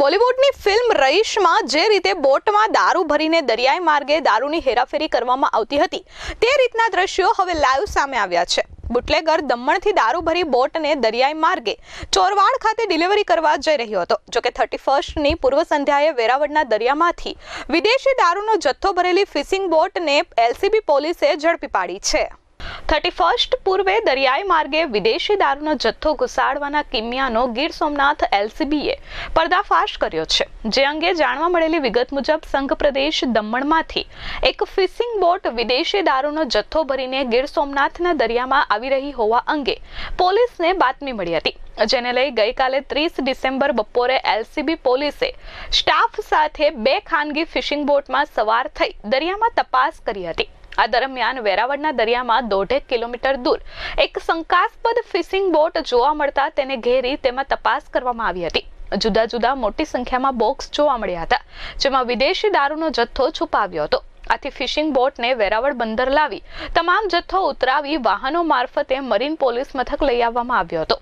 બોલિવૂડની film રઈશમાં જે રીતે બોટમાં દારૂ ભરીને દરિયાઈ માર્ગે દારૂની હેરાફેરી કરવામાં આવતી હતી, તે રીતના દ્રશ્યો હવે લાઈવ સામે આવ્યા છે. બુટલેગર દમણથી દારૂ ભરી બોટને દરિયાઈ માર્ગે ચોરવાડ ખાતે ડિલિવરી કરવા જઈ રહ્યો હતો. જોકે થર્ટી ફર્સ્ટની પૂર્વ સંધ્યાએ વેરાવળના દરિયામાંથી વિદેશી દારૂનો જથ્થો ભરેલી ફિશિંગ બોટને એલસીબી પોલીસે ઝડપી પાડી છે. થર્ટી ફર્સ્ટ પૂર્વે દરિયાઈ માર્ગે વિદેશી દારૂનો જથ્થો ઘુસાડવાના કિમિયાનો ગીર સોમનાથ એલસીબીએ પર્દાફાશ કર્યો છે. જે અંગે જાણવા મળેલી વિગત મુજબ સંઘ પ્રદેશ દમણમાંથી એક ફિશિંગ બોટ વિદેશી દારૂનો જથ્થો ભરીને ગીર સોમનાથના દરિયામાં આવી રહી હોવા અંગે પોલીસને બાતમી મળી હતી. જેને લઈ ગઈકાલે ત્રીસ ડિસેમ્બર બપોરે એલસીબી પોલીસે સ્ટાફ સાથે બે ખાનગી ફિશિંગ બોટમાં સવાર થઈ દરિયામાં તપાસ કરી હતી. આ દરમિયાન વેરાવળના દરિયામાં દોઢેક કિલોમીટર દૂર એક શંકાસ્પદ ફિશિંગ બોટ જોવા મળતા તેને ઘેરી તેમાં તપાસ કરવામાં આવી હતી. જુદા જુદા મોટી સંખ્યામાં બોક્સ જોવા મળ્યા હતા, જેમાં વિદેશી દારૂનો જથ્થો છુપાવ્યો હતો. આથી ફિશિંગ બોટને વેરાવળ બંદર લાવી તમામ જથ્થો ઉતરાવી વાહનો મારફતે મરીન પોલીસ મથક લઈ આવવામાં આવ્યો હતો.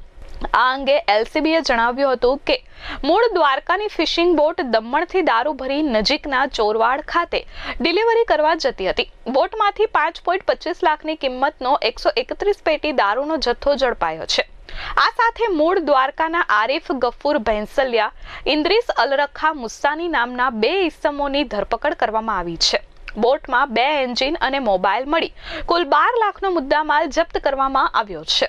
આ અંગે એલસીબીએ જણાવ્યું હતું કે, મૂળ દ્વારકાની ફિશિંગ બોટ દમણથી દારૂ ભરી નજીકના ચોરવાડ ખાતે ડિલિવરી કરવા જતી હતી. બોટમાંથી પાંચ પોઈન્ટ પચીસ લાખની કિંમતનો એકસો એકત્રીસ પેટી દારૂનો જથ્થો ઝડપાયો છે. આ સાથે મૂળ દ્વારકાના આરિફ ગફૂર ભેંસલિયા, ઇન્દ્રિસ અલરખા મુસ્સાની નામના બે ઇસમોની ધરપકડ કરવામાં આવી છે. બોટમાં બે એન્જિન અને મોબાઈલ મળી કુલ બાર લાખનો મુદ્દામાલ જપ્ત કરવામાં આવ્યો છે.